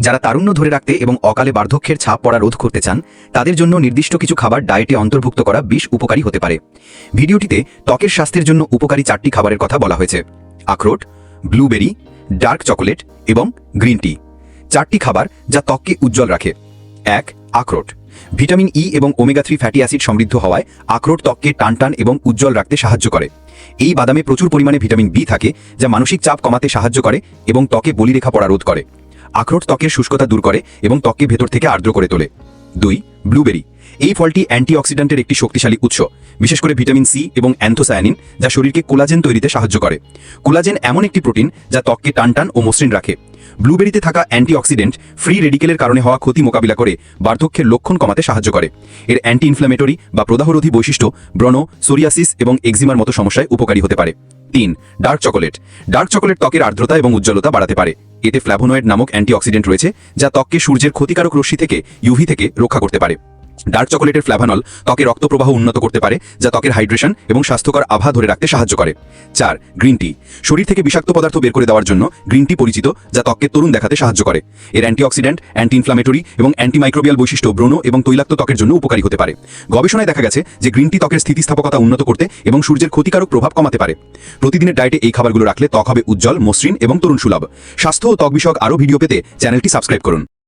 যারা তারুণ্য ধরে রাখতে এবং অকালে বার্ধক্যের ছাপ পড়া রোধ করতে চান, তাদের জন্য নির্দিষ্ট কিছু খাবার ডায়েটে অন্তর্ভুক্ত করা বেশ উপকারী হতে পারে। ভিডিওটিতে ত্বকের স্বাস্থ্যের জন্য উপকারী চারটি খাবারের কথা বলা হয়েছে। আখরোট, ব্লুবেরি, ডার্ক চকোলেট এবং গ্রিন টি। চারটি খাবার যা ত্বককে উজ্জ্বল রাখে। এক, আখরোট। ভিটামিন ই এবং ওমেগা থ্রি ফ্যাটি অ্যাসিড সমৃদ্ধ হওয়ায় আখরোট ত্বককে টানটান এবং উজ্জ্বল রাখতে সাহায্য করে। এই বাদামে প্রচুর পরিমাণে ভিটামিন বি থাকে, যা মানসিক চাপ কমাতে সাহায্য করে এবং ত্বকে বলিরেখা পড়া রোধ করে। আখরোট ত্বকের শুষ্কতা দূর করে এবং ত্বককে ভেতর থেকে আর্দ্র করে তোলে। দুই, ব্লুবেরি। এই ফলটি অ্যান্টিঅক্সিডেন্টের একটি শক্তিশালী উৎস, বিশেষ করে ভিটামিন সি এবং অ্যান্থোসায়ানিন, যা শরীরকে কোলাজেন তৈরিতে সাহায্য করে। কোলাজেন এমন একটি প্রোটিন যা ত্বককে টানটান ও মসৃণ রাখে। ব্লুবেরিতে থাকা অ্যান্টিঅক্সিডেন্ট ফ্রি রেডিকেলের কারণে হওয়া ক্ষতি মোকাবিলা করে বার্ধক্যের লক্ষণ কমাতে সাহায্য করে। এর অ্যান্টি ইনফ্ল্যামেটরি বা প্রদাহরোধী বৈশিষ্ট্য ব্রণ, সোরিয়াসিস এবং এক্সিমার মতো সমস্যায় উপকারী হতে পারে। তিন, ডার্ক চকোলেট। ডার্ক চকোলেট ত্বকের আর্দ্রতা এবং উজ্জ্বলতা বাড়াতে পারে। এতে ফ্ল্যাভোনয়েড নামক অ্যান্টিঅক্সিডেন্ট রয়েছে, যা ত্বককে সূর্যের ক্ষতিকারক রশ্মি থেকে, ইউভি থেকে রক্ষা করতে পারে। ডার্ক চকোলেটের ফ্ল্যাভানল ত্বকের রক্ত প্রবাহ উন্নত করতে পারে, যা ত্বকের হাইড্রেশন এবং স্বাস্থ্যকর আভা ধরে রাখতে সাহায্য করে। চার, গ্রিন টি। শরীর থেকে বিষাক্ত পদার্থ বের করে দেওয়ার জন্য গ্রিন টি পরিচিত, যা ত্বককে তরুণ দেখাতে সাহায্য করে। এর অ্যান্টিঅক্সিডেন্ট অ্যান্টি ইনফ্লামেটরি এবং অ্যান্টিমাইক্রোবিয়াল বৈশিষ্ট্য ব্রণ এবং তৈলাক্ত ত্বকের জন্য উপকারী হতে পারে। গবেষণায় দেখা গেছে যে গ্রিন টি ত্বকের স্থিতিস্থাপকতা উন্নত করতে এবং সূর্যের ক্ষতিকারক প্রভাব কমাতে পারে। প্রতিদিনের ডায়েটে এই খাবারগুলো রাখলে ত্বক হবে উজ্জ্বল, মসৃণ এবং তরুণ সুলভ। স্বাস্থ্য ও ত্বক বিষয়ক আরও ভিডিও পেতে চ্যানেলটি সাবস্ক্রাইব করুন।